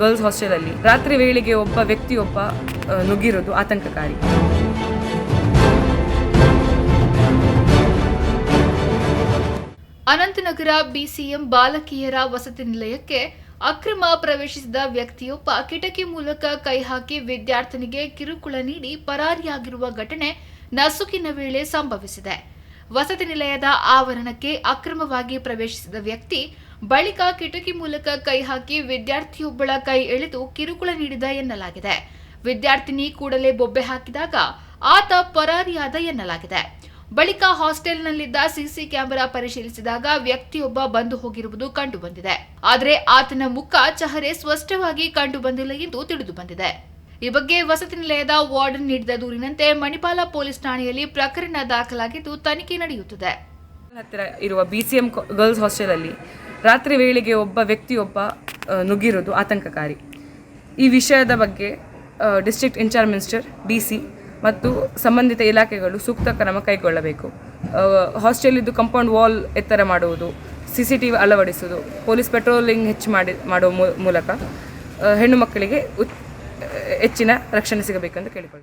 Girls ಹಾಸ್ಟೆಲಲ್ಲಿ. ರಾತ್ರಿ ವೇಳೆಗೆ ಒಬ್ಬ ವ್ಯಕ್ತಿಯೊಬ್ಬ ನುಗ್ಗಿರೋದು ಆತಂಕಕಾರಿ. ಅನಂತನಗರ ಬಿಸಿಎಂ ಬಾಲಕಿಯರ ವಸತಿ ನಿಲಯಕ್ಕೆ ಅಕ್ರಮ ಪ್ರವೇಶಿಸಿದ ವ್ಯಕ್ತಿಯೊಬ್ಬ ಕಿಟಕಿ ಮೂಲಕ ಕೈ ಹಾಕಿ ವಿದ್ಯಾರ್ಥಿನಿಗೆ ಕಿರುಕುಳ ನೀಡಿ ಪರಾರಿಯಾಗಿರುವ ಘಟನೆ ನಸುಕಿನ ವೇಳೆ ಸಂಭವಿಸಿದೆ. ವಸತಿ ನಿಲಯದ ಆವರಣಕ್ಕೆ ಅಕ್ರಮವಾಗಿ ಪ್ರವೇಶಿಸಿದ ವ್ಯಕ್ತಿ ಬಳಿಕ ಕಿಟಕಿ ಮೂಲಕ ಕೈ ಹಾಕಿ ವಿದ್ಯಾರ್ಥಿಯೊಬ್ಬಳ ಕೈ ಎಳೆದು ಕಿರುಕುಳ ನೀಡಿದ ಎನ್ನಲಾಗಿದೆ. ವಿದ್ಯಾರ್ಥಿನಿ ಕೂಡಲೇ ಬೊಬ್ಬೆ ಹಾಕಿದಾಗ ಆತ ಪರಾರಿಯಾದ ಎನ್ನಲಾಗಿದೆ. ಬಳಿಕ ಹಾಸ್ಟೆಲ್ನಲ್ಲಿದ್ದ ಸಿಸಿ ಕ್ಯಾಮೆರಾ ಪರಿಶೀಲಿಸಿದಾಗ ವ್ಯಕ್ತಿಯೊಬ್ಬ ಬಂದು ಹೋಗಿರುವುದು ಕಂಡುಬಂದಿದೆ. ಆದರೆ ಆತನ ಮುಖ ಚಹರೆ ಸ್ಪಷ್ಟವಾಗಿ ಕಂಡುಬಂದಿಲ್ಲ ಎಂದು ತಿಳಿದು ಬಂದಿದೆ. ಈ ಬಗ್ಗೆ ವಸತಿ ನಿಲಯದ ವಾರ್ಡನ್ ನೀಡಿದ ದೂರಿನಂತೆ ಮಣಿಪಾಲ ಪೊಲೀಸ್ ಠಾಣೆಯಲ್ಲಿ ಪ್ರಕರಣ ದಾಖಲಾಗಿದ್ದು ತನಿಖೆ ನಡೆಯುತ್ತಿದೆ. ಹತ್ತಿರ ಇರುವ ಬಿ ಸಿ ಎಂ ಗರ್ಲ್ಸ್ ಹಾಸ್ಟೆಲಲ್ಲಿ ರಾತ್ರಿ ವೇಳೆಗೆ ಒಬ್ಬ ವ್ಯಕ್ತಿಯೊಬ್ಬ ನುಗ್ಗಿರೋದು ಆತಂಕಕಾರಿ. ಈ ವಿಷಯದ ಬಗ್ಗೆ district incharge minister D C ಮತ್ತು ಸಂಬಂಧಿತ ಇಲಾಖೆಗಳು ಸೂಕ್ತ ಕ್ರಮ ಕೈಗೊಳ್ಳಬೇಕು. ಹಾಸ್ಟೆಲ್ ಹಾಸ್ಟೆಲಿದ್ದು ಕಂಪೌಂಡ್ ವಾಲ್ ಎತ್ತರ ಮಾಡುವುದು ಸಿ ಸಿ ಟಿ ವಿ ಅಳವಡಿಸುವುದು ಪೊಲೀಸ್ ಪೆಟ್ರೋಲಿಂಗ್ ಹೆಚ್ಚು ಮಾಡಿ, ಮಾಡುವ ಮೂಲಕ ಹೆಣ್ಣು ಮಕ್ಕಳಿಗೆ ಉತ್ ಹೆಚ್ಚಿನ ರಕ್ಷಣೆ ಸಿಗಬೇಕೆಂದು ಕೇಳಿಕೊಳ್ಳಿ.